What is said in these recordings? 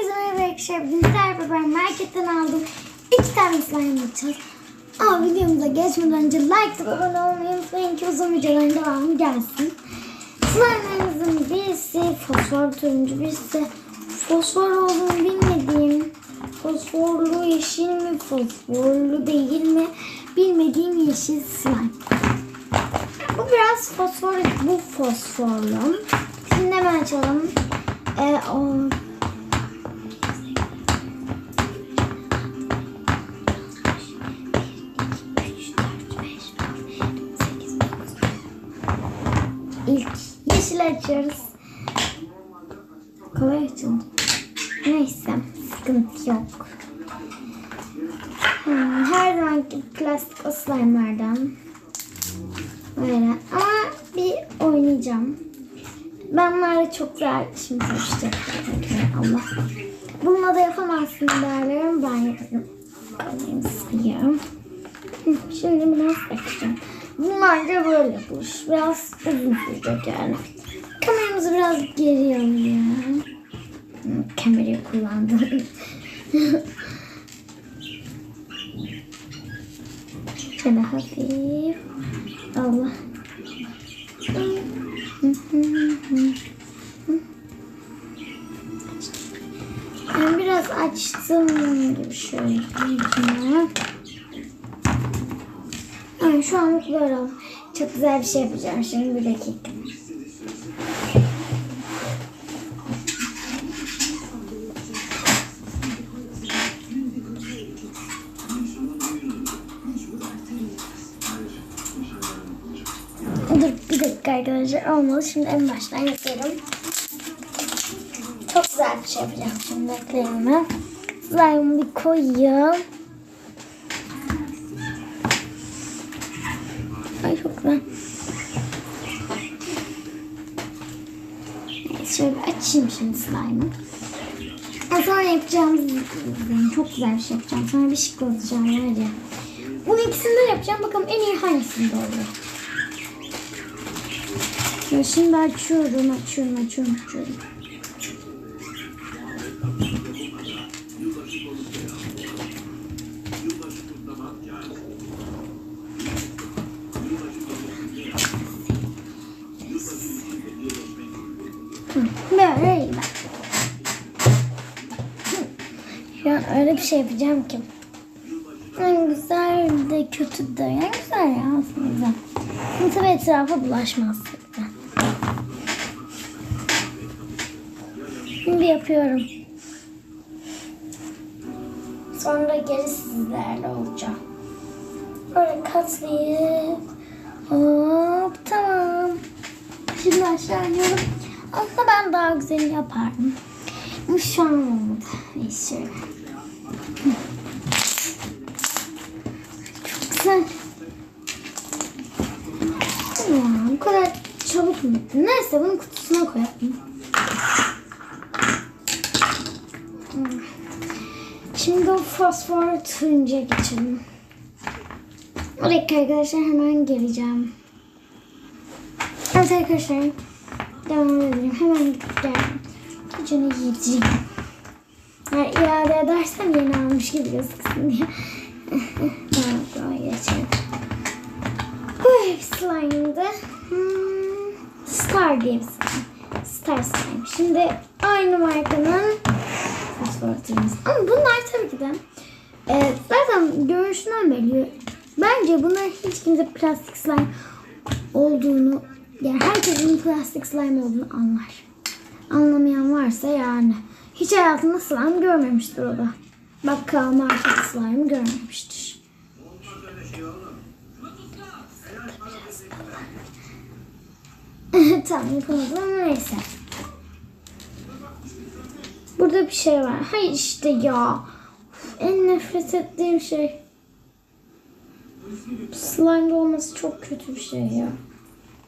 Herkese merhaba arkadaşlar. Bizler ben marketten aldım. İki tane slime yapacağız. Ama videomuza geçmeden önce like atıp abone olmayı unutmayın ki uzun videoların devamı gelsin. Slime'larımızın birisi fosfor turuncu, birisi fosfor olduğunu bilmediğim fosforlu yeşil mi, fosforlu değil mi bilmediğim yeşil slime. Bu biraz fosfor, bu fosforlu. Şimdi hemen açalım. Ee. Açıyoruz. Kolay açıldı. Neyse sıkıntı yok. Her zamanki plastik o slime'lardan. Böyle ama bir oynayacağım. Ben bunlarla çok güzel şimdi seçtim. Allah. Bununla da yapamazsın derlerim ben yaparım. Alayım siliyorum. Hı, Şimdi biraz bakacağım. Bunlar da böyle yapılmış. Biraz uzun sürecek yani. Kameramızı biraz geri alayım. Kamerayı kullandım. Şöyle hafif. Allah. Ben biraz açtım gibi şöyle. Yani şu anlık böyle. Çok güzel bir şey yapacağım şimdi bir dakika. Dur bir dakika arkadaşlar olmalı. Şimdi en baştan yapıyorum. Çok güzel bir şey yapacağım şimdi bekleyin Slime'ı bir koyayım. Ay çok güzel. Şöyle açayım şimdi slime'ı. Sonra yapacağımız yani çok güzel bir şey yapacağım. Sonra bir şıklatacağım var ya. Bu ikisinden yapacağım. Bakalım en iyi hangisinde olur. Ya şimdi açıyorum, açıyorum, açıyorum, açıyorum. Böyle bak. Şu an öyle bir şey yapacağım ki. En güzel de kötü de. En güzel ya aslında tabii etrafa bulaşmaz. Şimdi yapıyorum. Sonra geri sizlerle olacağım. Böyle katlayıp hop tamam. Şimdi aşağı iniyorum. Aslında ben daha güzel yapardım. Şu an olmadı. Neyse. Çok güzel. Bu kadar çabuk mu? Neyse bunu kutusuna koyalım. Şimdi fosfor turuncuya geçelim. Bir dakika arkadaşlar hemen geleceğim. Evet arkadaşlar devam edelim. Hemen gidip geldim. Geceni yiyeceğim. Yani iade edersem yeni almış gibi gözüksün diye. tamam tamam geçelim. Bir slime'dı. Hmm, Star diye bir slime. Star slime. Şimdi aynı markanın fosforlatörümüz. Ama bunlar tabii ki de e, zaten görünüşünden belli. Bence bunlar hiç kimse plastik slime olduğunu yani herkesin plastik slime olduğunu anlar. Anlamayan varsa yani hiç hayatında slime görmemiştir o da. Bakkal market slime görmemiştir. tamam yapamadım ama neyse. Burada bir şey var. Hayır işte ya. Uf, en nefret ettiğim şey. Slime olması çok kötü bir şey ya.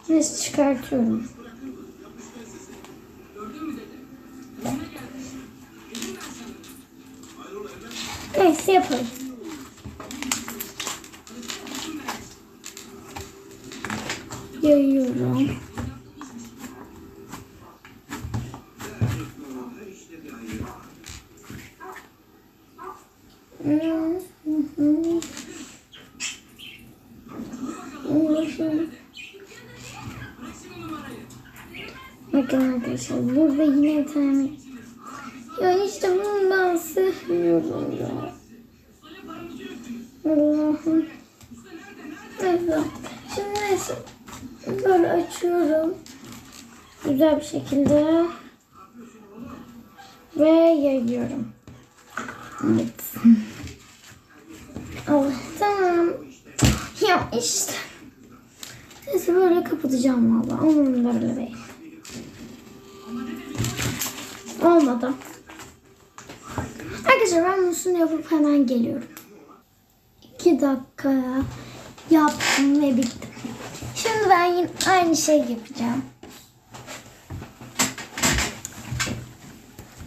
Neyse çıkartıyorum. Neyse yapalım. Yayıyorum. Bakın arkadaşlar burada yine bir tane ya işte bunu ben sevmiyorum ya. Allah'ım. Neyse. Şimdi neyse. Böyle açıyorum. Güzel bir şekilde. Ve yayıyorum. Evet. Allah tamam. Ya işte. Neyse böyle kapatacağım valla. Umurumda bile değil. Olmadı. Arkadaşlar ben bunu yapıp hemen geliyorum. İki dakikaya yaptım ve bitti. Şimdi ben yine aynı şey yapacağım.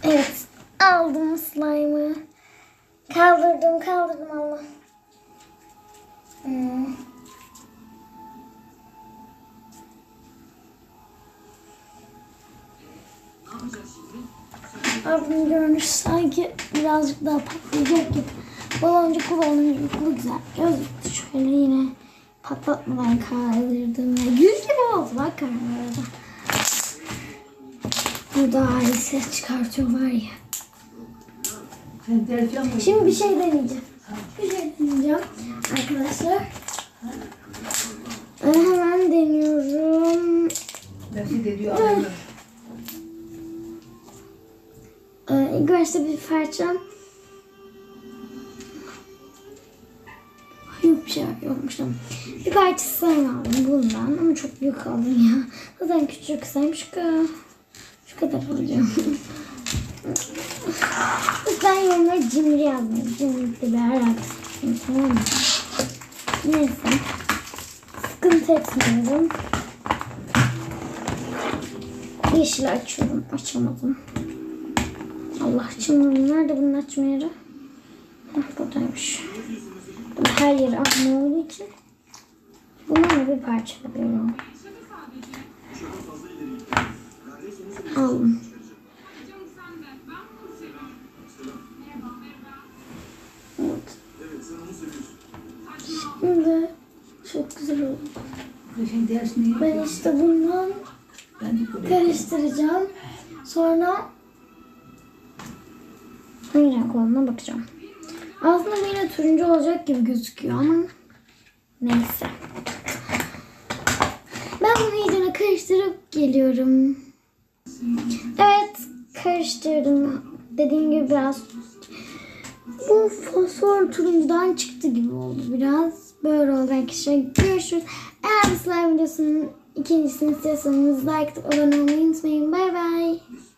Evet. Aldım slime'ı. Kaldırdım kaldırdım Allah. Hmm. Abim görünüş sanki birazcık daha patlayacak gibi. Baloncuklu baloncuklu güzel. Gözlüktü şöyle yine patlatmadan kaldırdım. ve Gül gibi oldu bak arada. Bu da ayrı ses çıkartıyor var ya. Şimdi bir şey deneyeceğim. Bir şey deneyeceğim arkadaşlar. Ben hemen deniyorum. Nefret ediyor adamı. Ee, ilk bir parçam. Yok bir şey yokmuş tamam. Bir parça slime aldım bundan ama çok büyük aldım ya. Zaten küçük şu kadar, şu kadar alacağım. Lütfen yorumlara cimri yazmayın. Cimri de bir araksın tamam mı? Neyse. Sıkıntı etmiyorum. Yeşil açıyorum. Açamadım. Allah için nerede bunun açma yeri? Hah buradaymış. Bu her yeri akma olduğu için bundan bir parça alıyorum. Aldım. Evet. Şimdi çok güzel oldu. Ben işte bundan karıştıracağım. Sonra hangi renk olduğuna bakacağım. Aslında bu yine turuncu olacak gibi gözüküyor ama neyse. Ben bunu iyicene karıştırıp geliyorum. Evet karıştırdım. Dediğim gibi biraz bu fosfor turuncudan çıktı gibi oldu biraz. Böyle oldu arkadaşlar. Görüşürüz. Eğer bu slime videosunun ikincisini istiyorsanız like abone olmayı unutmayın. Bay bay.